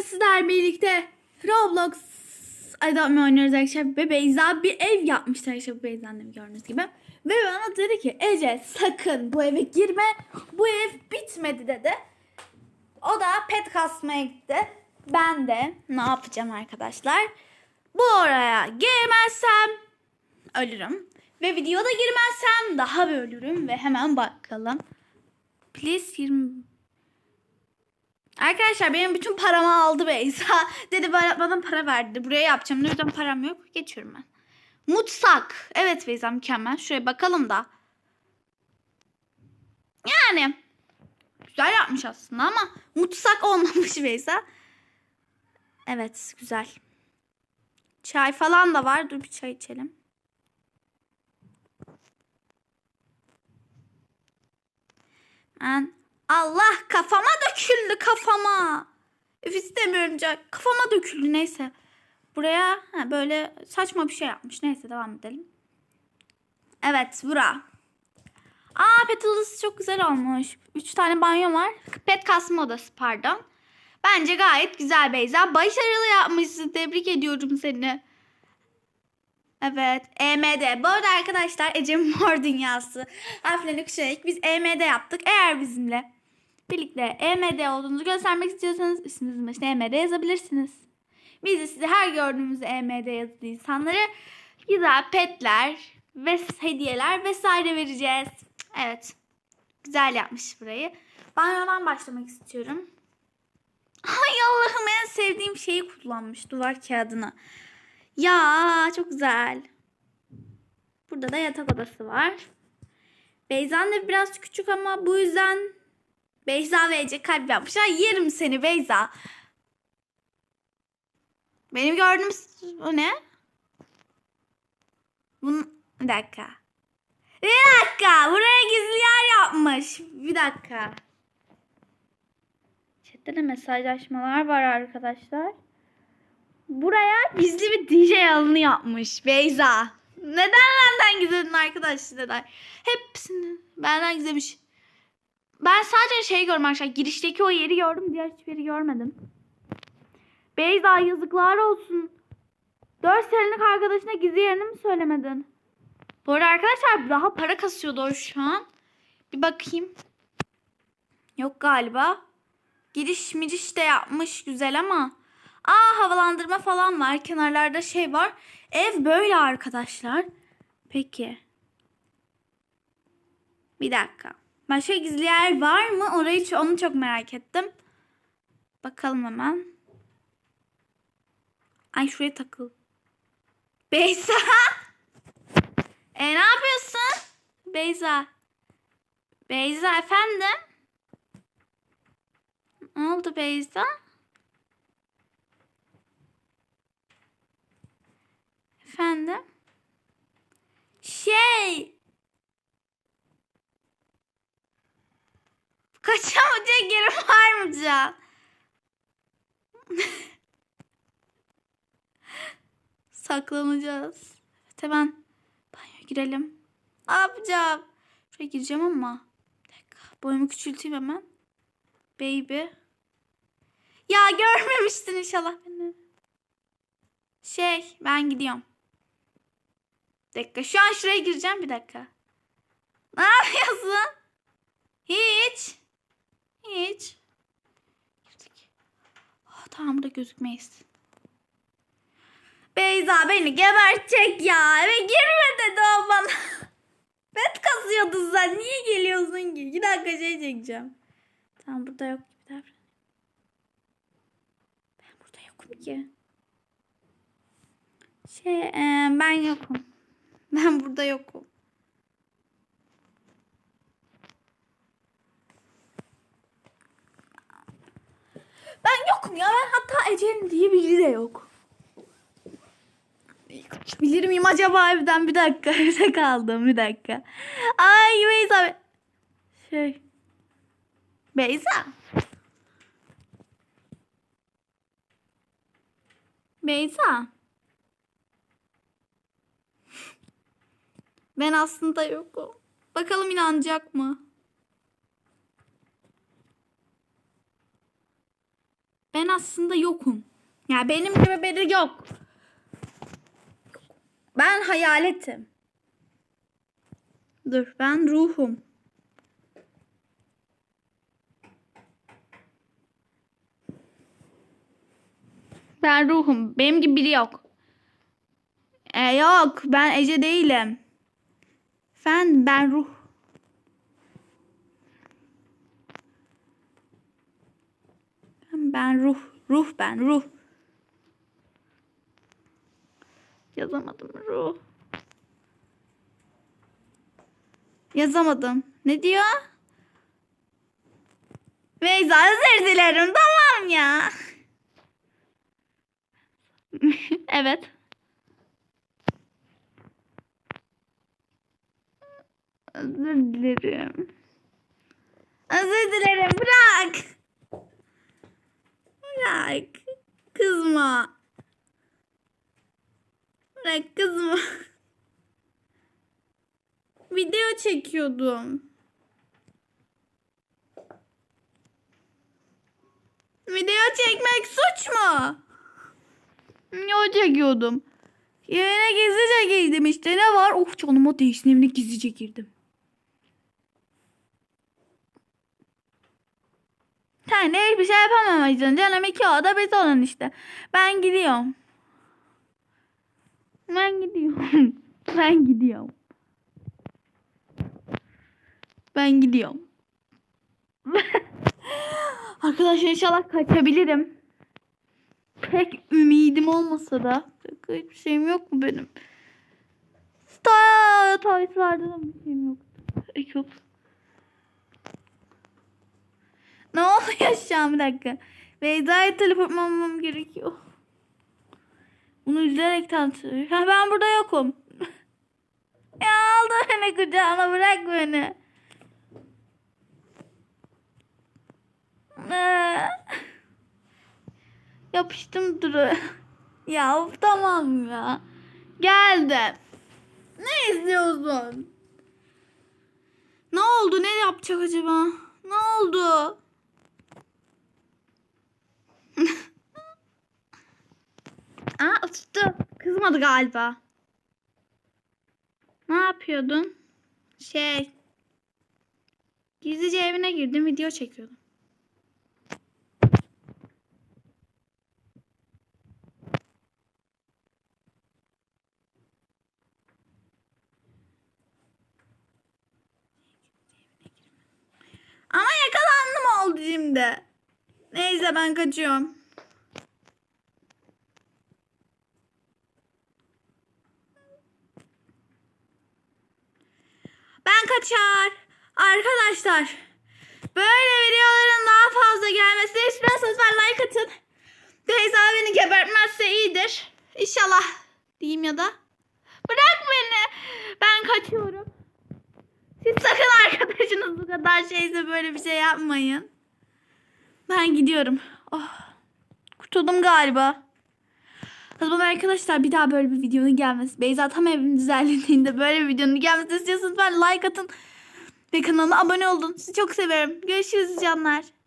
bugün sizler birlikte Roblox adam oynuyoruz arkadaşlar ve Beyza bir ev yapmıştı arkadaşlar Beyza'nın gördüğünüz gibi. Ve bana dedi ki Ece sakın bu eve girme bu ev bitmedi dedi. O da pet kasmaya gitti. Ben de ne yapacağım arkadaşlar? Bu oraya girmezsem ölürüm. Ve videoda girmezsem daha bir ölürüm ve hemen bakalım. Please 20 Arkadaşlar benim bütün paramı aldı Beyza. Dedi bana, bana para verdi. Buraya yapacağım. Nereden param yok? Geçiyorum ben. Mutsak. Evet Beyza mükemmel. Şuraya bakalım da. Yani. Güzel yapmış aslında ama mutsak olmamış Beyza. Evet güzel. Çay falan da var. Dur bir çay içelim. Ben Allah kafama döküldü kafama. Üf istemiyorum can. Kafama döküldü neyse. Buraya ha, böyle saçma bir şey yapmış. Neyse devam edelim. Evet bura. Aa pet odası çok güzel olmuş. Üç tane banyo var. Pet kasma odası pardon. Bence gayet güzel Beyza. Başarılı yapmışsın. Tebrik ediyorum seni. Evet. EMD. Bu arada arkadaşlar Ece Mor Dünyası harflerini kuşayarak biz EMD yaptık. Eğer bizimle birlikte EMD olduğunuzu göstermek istiyorsanız isminizin başına EMD yazabilirsiniz. Biz de size her gördüğümüz EMD yazılı insanlara güzel petler ve hediyeler vesaire vereceğiz. Evet. Güzel yapmış burayı. Banyodan başlamak istiyorum. Ay Allah'ım en sevdiğim şeyi kullanmış duvar kağıdını. Ya çok güzel. Burada da yatak odası var. Beyza'nın evi biraz küçük ama bu yüzden Beyza ve Ece kalp yapmışlar. Yerim seni Beyza. Benim gördüğüm o ne? Bunun... Bir dakika. Bir dakika. Buraya gizli yer yapmış. Bir dakika. Chatte de mesajlaşmalar var arkadaşlar. Buraya gizli bir DJ alanı yapmış Beyza. Neden benden gizledin arkadaşlar? Hepsini benden gizlemiş. Ben sadece şey gördüm arkadaşlar. Girişteki o yeri gördüm. Diğer hiçbir yeri görmedim. Beyza yazıklar olsun. 4 senelik arkadaşına gizli yerini mi söylemedin? Bu arada arkadaşlar daha para kasıyordu şu an. Bir bakayım. Yok galiba. Giriş miriş de yapmış güzel ama. Aa havalandırma falan var. Kenarlarda şey var. Ev böyle arkadaşlar. Peki. Bir dakika. Başka gizli yer var mı? Orayı onu çok merak ettim. Bakalım hemen. Ay şuraya takıl. Beyza. E ne yapıyorsun? Beyza. Beyza efendim? Ne oldu Beyza? Efendim? Şey. Kaçamayacak yerim var mı Can? Saklanacağız. Evet hemen banyoya girelim. Ne yapacağım? Şuraya gireceğim ama. Bir dakika. Boyumu küçülteyim hemen. Baby. Ya görmemiştin inşallah beni. Şey ben gidiyorum. Bir dakika şu an şuraya gireceğim bir dakika. Ne yapıyorsun? Hiç. Hiç. Girdik. Oh, tamam burada gözükmeyiz. Beyza beni gebertecek ya. Eve girme dedi o bana. Bet kazıyordun sen. Niye geliyorsun ki? Bir dakika şey çekeceğim. Tamam burada yok gibi davran. Ben burada yokum ki. Şey ben yokum. Ben burada yokum. Ben yokum ya. Ben hatta Ece'nin diye biri de yok. Bilir miyim acaba evden? Bir dakika. Evde kaldım. Bir dakika. Ay Beyza. Şey. Beyza. Beyza. Ben aslında yokum. Bakalım inanacak mı? Ben aslında yokum. Ya benim gibi biri yok. Ben hayaletim. Dur ben ruhum. Ben ruhum. Benim gibi biri yok. E, yok ben Ece değilim. Fen ben ruh. Ben ruh. Ruh ben ruh. Yazamadım ruh. Yazamadım. Ne diyor? Beyza özür dilerim. Tamam ya. evet. Özür dilerim. Özür dilerim. Bırak. Bırak. Kızma. Bırak kızma. Video çekiyordum. Video çekmek suç mu? Video çekiyordum. Evine gizlice girdim işte ne var? Of canıma değsin evine gizlice girdim. Sen de hiçbir şey yapamamışsın canım iki oda bir salon işte. Ben gidiyorum. Ben gidiyorum. ben gidiyorum. Ben gidiyorum. Arkadaşlar inşallah kaçabilirim. Pek ümidim olmasa da. Hiçbir şeyim yok mu benim? Ta Toys'larda da bir şeyim yok. Yok. Ne oluyor şu bir dakika. Beyza'ya telefon almam gerekiyor. Bunu üzülerek tanıtıyor. Ha ben burada yokum. ya aldı beni kucağına bırak beni. Ee, Yapıştım duru. ya tamam ya. Geldim. Ne izliyorsun? Ne oldu? Ne yapacak acaba? Ne oldu? Aa tuttu. Kızmadı galiba. Ne yapıyordun? Şey. Gizlice evine girdim video çekiyordum. Ama yakalandım oldu şimdi. Neyse ben kaçıyorum. Ben kaçar. Arkadaşlar. Böyle videoların daha fazla gelmesini istiyorsanız ben like atın. Teyze beni gebertmezse iyidir. İnşallah diyeyim ya da. Bırak beni. Ben kaçıyorum. Siz sakın arkadaşınız bu kadar şeyse böyle bir şey yapmayın. Ben gidiyorum. Oh. Kurtuldum galiba. O zaman arkadaşlar bir daha böyle bir videonun gelmesi. Beyza tam evini düzenlediğinde böyle bir videonun gelmesi istiyorsanız ben like atın. Ve kanalıma abone olun. Sizi çok severim. Görüşürüz canlar.